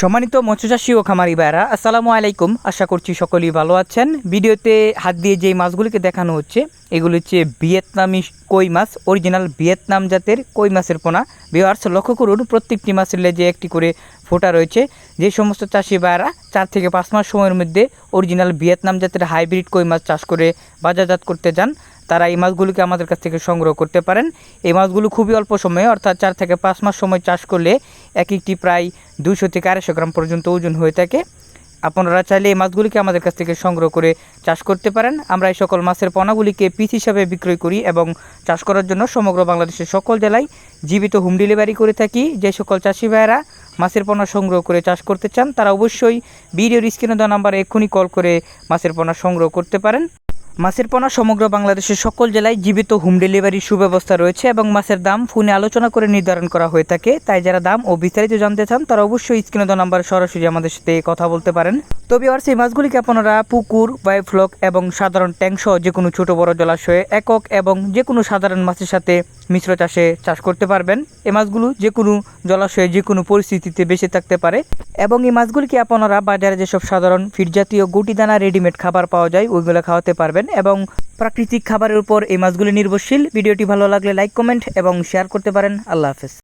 সম্মানিত মৎস্যচাষী ও খামারি ভাইরা আসসালামু আলাইকুম। আশা করছি সকলেই ভালো আছেন। ভিডিওতে হাত দিয়ে যেই মাছগুলিকে দেখানো হচ্ছে, এগুলো হচ্ছে ভিয়েতনামি কই মাছ, অরিজিনাল ভিয়েতনাম জাতের কই মাছের পোনা। ভিওয়ার্স লক্ষ্য করুন, প্রত্যেকটি মাছের লেজে একটি করে ফোঁটা রয়েছে। যে সমস্ত চাষি ভাইরা চার থেকে পাঁচ মাস সময়ের মধ্যে অরিজিনাল ভিয়েতনাম জাতের হাইব্রিড কই মাছ চাষ করে বাজারজাত করতে যান তারা এই মাছগুলোকে আমাদের কাছ থেকে সংগ্রহ করতে পারেন। এই মাছগুলো খুবই অল্প সময়ে, অর্থাৎ চার থেকে পাঁচ মাস সময় চাষ করলে এক একটি প্রায় দুশো থেকে আড়াইশো গ্রাম পর্যন্ত ওজন হয়ে থাকে। আপনারা চাইলে এই মাছগুলিকে আমাদের কাছ থেকে সংগ্রহ করে চাষ করতে পারেন। আমরা এই সকল মাছের পোনাগুলিকে পিস হিসাবে বিক্রয় করি এবং চাষ করার জন্য সমগ্র বাংলাদেশের সকল জেলায় জীবিত হোম ডেলিভারি করে থাকি। যে সকল চাষি ভাইয়েরা মাছের পোনা সংগ্রহ করে চাষ করতে চান, তারা অবশ্যই ভিডিওর স্ক্রিনে দেওয়া নাম্বারে এক্ষুনি কল করে মাছের পোনা সংগ্রহ করতে পারেন। মাছের পোনা সমগ্র বাংলাদেশের সকল জেলায় জীবিত হোম ডেলিভারির সুব্যবস্থা রয়েছে এবং মাছের দাম ফোনে আলোচনা করে নির্ধারণ করা হয়ে থাকে। তাই যারা দাম ও বিস্তারিত জানতে চান, তারা অবশ্যই স্ক্রিনে দেওয়া নাম্বারে সরাসরি আমাদের সাথে কথা বলতে পারেন। তবে আর সেই মাছগুলিকে আপনারা পুকুর বায়োফ্লক এবং সাধারণ ট্যাঙ্ক সহ যে কোনো ছোটো বড় জলাশয়ে একক এবং যে কোনো সাধারণ মাছের সাথে মিশ্র চাষে চাষ করতে পারবেন। এই মাছগুলো যে কোনো জলাশয়ে যে কোনো পরিস্থিতিতে বেঁচে থাকতে পারে এবং এই মাছগুলিকে আপনারা বাজারে যেসব সাধারণ ফিট জাতীয় গুটি দানা রেডিমেড খাবার পাওয়া যায়, ওইগুলো খাওয়াতে পারবেন। এবং প্রাকৃতিক খাবারের উপর এই মাছগুলি নির্ভরশীল। ভিডিওটি ভালো লাগলে লাইক কমেন্ট এবং শেয়ার করতে পারেন। আল্লাহ হাফেজ।